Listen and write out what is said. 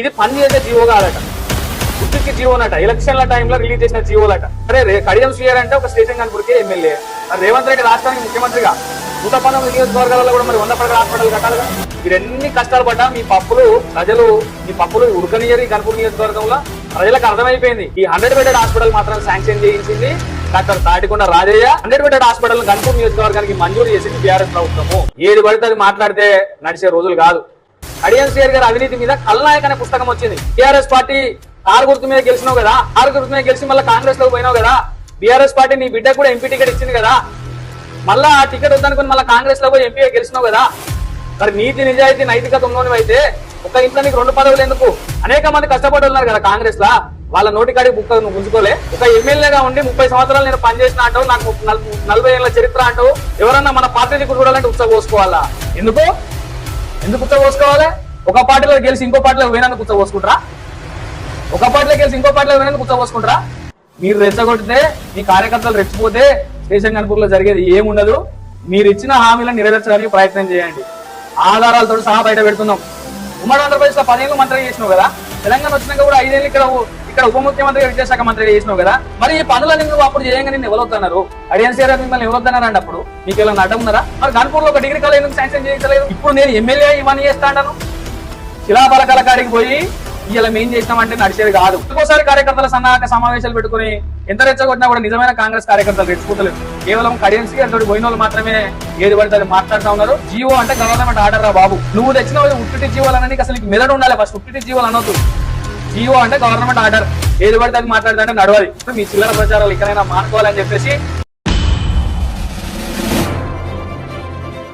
ఇది పని చేసే జీవో కాదట ఉత్తికి జీవోనట ఎలక్షన్ల టైంలో రిలీజ్ చేసిన జీవోలట. అరే కడియం సీఆర్ అంటే ఒక స్టేషన్ కనుపడికే ఎమ్మెల్యే. రేవంత్ రెడ్డి రాష్ట్రానికి ముఖ్యమంత్రిగా. నూట పంతొమ్మిది నియోజకవర్గాలలో కూడా మరి వంద పడగల హాస్పిటల్ కట్టాలిగా మీరు ఎన్ని కష్టాలు పడ్డా మీ పప్పులు ప్రజలు మీ పప్పులు ఉడకనియరి కనుపూర్ నియోజకవర్గంలో. ప్రజలకు అర్థమైపోయింది. ఈ హండ్రెడ్ బెడెడ్ హాస్పిటల్ మాత్రం శాంక్షన్ చేయించింది doctor Thatikonda Rajaiah. Hundred bedded hospital Kanupur నియోజకవర్గానికి మంజూరు చేసింది బీఆర్ఎస్ ప్రభుత్వము. ఏది పడితే అది మాట్లాడితే నడిచే రోజులు కాదు. అడియన్ సిఆర్ గారి అవినీతి మీద కల్నాయక్ అనే పుస్తకం వచ్చింది. టిఆర్ఎస్ పార్టీ ఆరు గుర్తు మీద గెలిచినావు కదా? ఆరు గుర్తు మీద గెలిచి మళ్ళీ కాంగ్రెస్లో పోయినావు కదా? బీఆర్ఎస్ పార్టీ నీ బిడ్డ కూడా ఎంపీ టికెట్ ఇచ్చింది కదా? మళ్ళా ఆ టికెట్ వద్దనుకుని మళ్ళీ కాంగ్రెస్లో పోయి ఎంపీగా గెలిచినావు కదా? మరి నీతి నిజాయితీ నైతికత ఉన్నోనివి అయితే ఒక ఇంట్లో నీకు రెండు పదవులు ఎందుకు? అనేక మంది కష్టపడి ఉన్నారు కదా కాంగ్రెస్ లా. వాళ్ళ నోటికాడి బుక్క నువ్వు ఉంచుకోలే ఒక ఎమ్మెల్యేగా ఉండి ముప్పై సంవత్సరాలు నేను పనిచేసిన అంటావు నాకు నలభై ఏళ్ళ చరిత్ర అంటావు. ఎవరన్నా మన పార్టీని చూడాలంటే ఉత్సవ పోసుకోవాలా? ఎందుకు? ఎందుకు కుచ్చ పోసుకోవాలి ఒక పార్టీలో గెలిచి ఇంకో పార్టీలో పోయినందుకు కుచ్చ పోసుకుంటారా ఒక పార్టీలో గెలిచి ఇంకో పార్టీలో పోయినందుకు కుచ్చ పోసుకుంటారా మీరు రెచ్చగొడితే మీ కార్యకర్తలు రెచ్చిపోతే స్టేషన్ కనుపూర్లో జరిగేది ఏముండదు. మీరు ఇచ్చిన హామీలను నెరవేర్చడానికి ప్రయత్నం చేయండి. ఆధారాలతో సహా బయట పెడుతున్నాం. ఉమ్మడి ఆంధ్రప్రదేశ్లో పదిహేను చేసినావు కదా? తెలంగాణ వచ్చినాక కూడా ఐదేళ్ళు ఇక్కడ ఇక్కడ ఉప ముఖ్యమంత్రి విద్యాశాఖ మంత్రి చేసినావు కదా? మరి ఈ పనులన్నీ నువ్వు అప్పుడు చేయంగా నిన్ను ఎవరొద్దన్నారు అడియన్సీఆర్ మిమ్మల్ని ఎవరొద్దన్నారండి అప్పుడు. మీకు ఎలా అడ్డం ఉన్నారా? మరి కాన్పూర్లో ఒక డిగ్రీ కాలేజ్ ఎందుకు శాంక్షన్ చేయలేదు ఇప్పుడు నేను ఎమ్మెల్యే ఇవన్నీ చేస్తా అంటాను శిలాఫలకాల కాడికి పోయి ఇలా మేం చేసినామంటే నడిచేది కాదు. ఒక్కోసారి కార్యకర్తల సన్నాహక సమావేశాలు పెట్టుకుని ఎంత రెచ్చగొట్టినా కూడా నిజమైన కాంగ్రెస్ కార్యకర్తలు రెచ్చుకోలేదు కేవలం కడియన్సీ అంతటి పోయిన వాళ్ళు మాత్రమే ఏది పడితే అది మాట్లాడుతూ ఉన్నారు. జీవో అంటే గవర్నమెంట్ ఆర్డర్ రా బాబు. నువ్వు తెచ్చిన ఉట్టిటి జీవోలు అసలు నీకు మెదడు ఉండాలి ఫస్ట్. ఉట్టిటి జీవోలు అనొద్దు. జీవో అంటే గవర్నమెంట్ ఆర్డర్. ఏది పడితే అది మాట్లాడితే నడవాలి. మీ చిల్లర ప్రచారాలు ఇక్కడైనా మానుకోవాలని చెప్పేసి